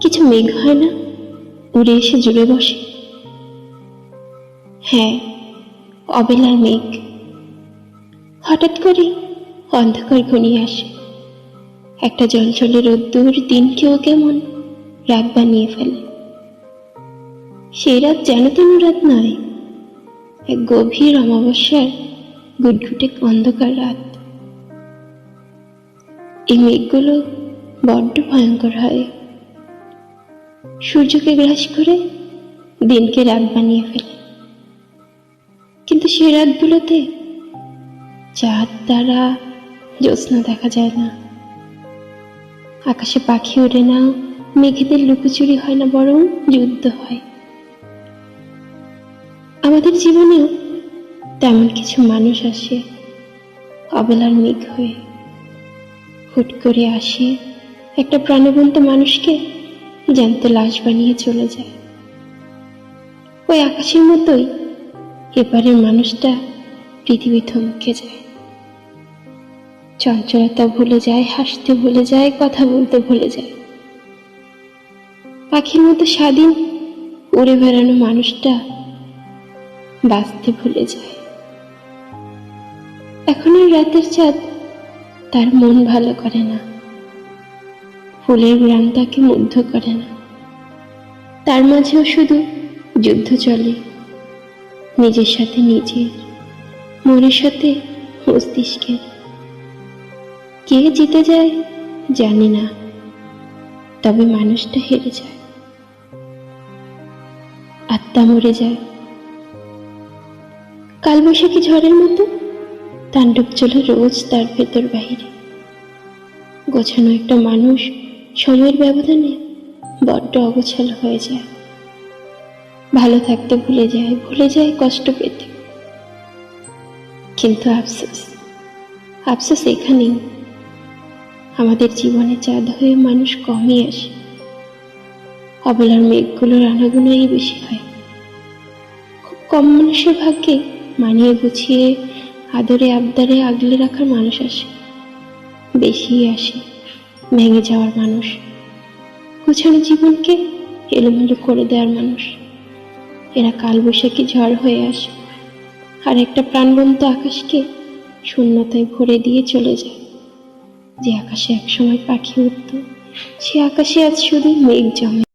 কিছু মেঘ হয় না? উড়ে এসে জুড়ে বসে। হ্যাঁ অবেলার মেঘ। হঠাৎ করে অন্ধকার ঘনিয়ে আসে। একটা জলজলে রোদ্দুর দিনকেও কেমন রাত বানিয়ে ফেলে। সেই রাত যেন তেন রাত নয়, এক গভীর অমাবস্যার গুটগুটে অন্ধকার রাত। এই মেঘগুলো বড্ড ভয়ঙ্কর হয়। সূর্যকে গ্রাস করে দিনকে রাত বানিয়ে ফেলে। কিন্তু সে রাতগুলোতে চাঁদ, তারা, জ্যোৎস্না দেখা যায় না। আকাশে পাখি ওড়ে না, মেঘেদের লুকোচুরি হয় না, বরং যুদ্ধ হয়। আমাদের জীবনেও তেমন কিছু মানুষ আসে, অবেলার মেঘ হয়ে। হুট করে আসে। একটা প্রাণবন্ত মানুষকে জ্যান্ত লাশ বানিয়ে চলে যায়। ওই আকাশের মতোই এপারের মানুষটা পৃথিবী থমকে যায়। চঞ্চলতা ভুলে যায়, হাসতে ভুলে যায়, কথা বলতে ভুলে যায়। পাখির মতো স্বাধীন উড়ে বেড়ানো মানুষটা বাঁচতে ভুলে যায়। এখন রাতের চাঁদ তার মন ভালো করে না। ফুলের গ্রাম তাকে মুগ্ধ করে না। তার মাঝেও শুধু যুদ্ধ চলে। নিজের সাথে নিজের, মনের সাথে মস্তিষ্কের কে জিতে যায় জানি না, তবে মানুষটা হেরে যায়। আত্মা মরে যায়। কালবৈশাখী ঝড়ের মতো তাণ্ডব চলে রোজ তার ভেতর বাহিরে। গোছানো একটা মানুষ সময়ের ব্যবধানে বড্ড অগোছাল হয়ে যায়। ভালো থাকতে ভুলে যায় ভুলে যায় কষ্ট পেতে। কিন্তু আফসোস আফসোস এখানেই। আমাদের জীবনে চাঁদ হয়ে মানুষ কমই আসে। অবলার মেঘগুলোর আনাগুনাই বেশি হয়। খুব কম মানুষের ভাগ্যে মানিয়ে গুছিয়ে আদরে আবদারে আগলে রাখার মানুষ আসে। বেশিই আসে ভেঙে যাওয়ার মানুষ। গোছানো জীবনকে এলোমেলো করে দেওয়ার মানুষ। এরা কালবৈশাখী ঝড় হয়ে আসে আর একটা প্রাণবন্ত আকাশকে শূন্যতায় ভরে দিয়ে চলে যায়। যে আকাশে একসময় পাখি উঠত, সে আকাশে আজ শুধু মেঘ জমে।